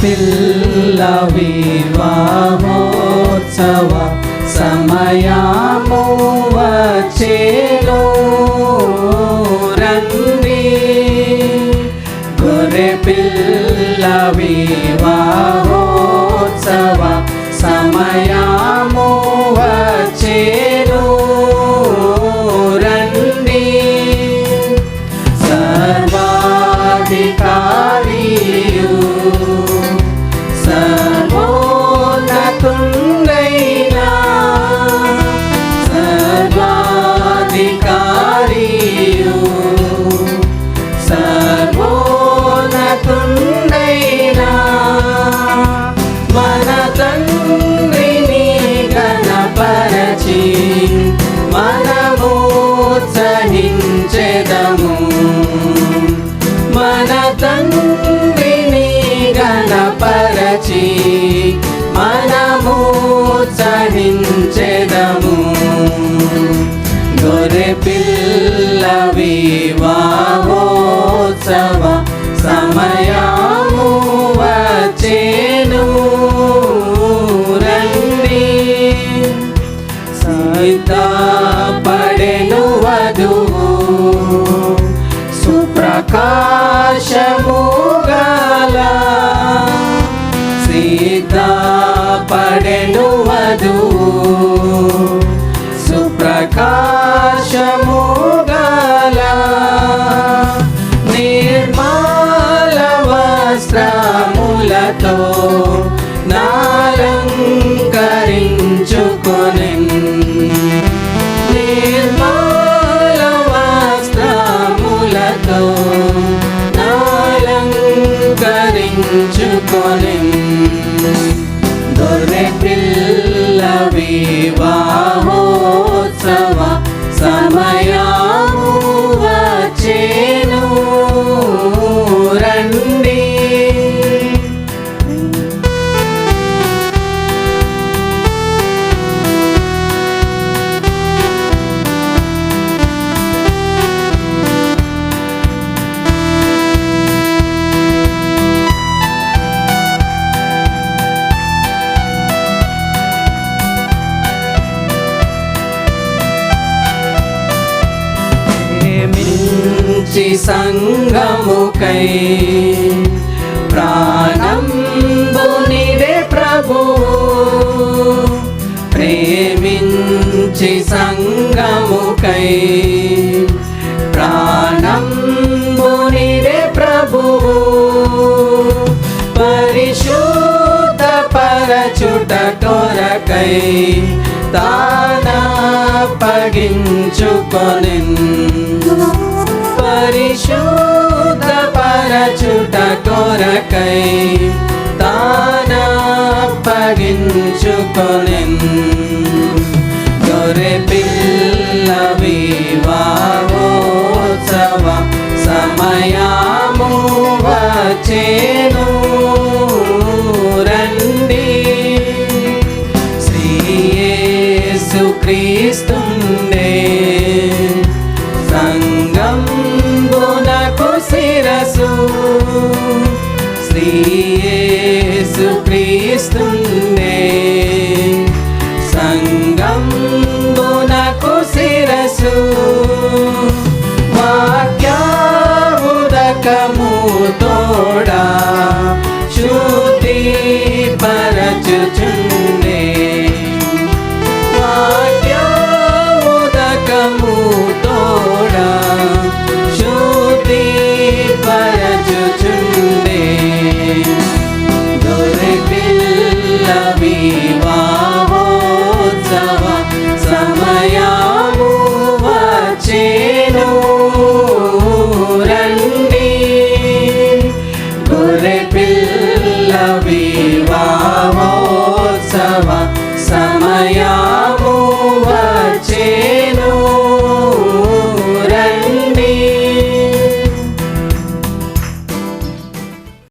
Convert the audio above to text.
పిల్ల వివాహోత్సవ సమయాము వచ్చే మనము వస్త్రములతో నాలంకరించుకొని నిర్మల మంచి సంగముకై ప్రాణంబునిడే ప్రభు. ప్రేమించి సంగముకై ప్రాణంబునిడే ప్రభు. పరిశుద్ధ పరచుట కొరకై తానా పగించుకొనిన్. కొరకై తానప్పగించుకొనిన్. దొరె పిల్ల వివాహోత్సవ సమయాము వచ్చేను Come amor.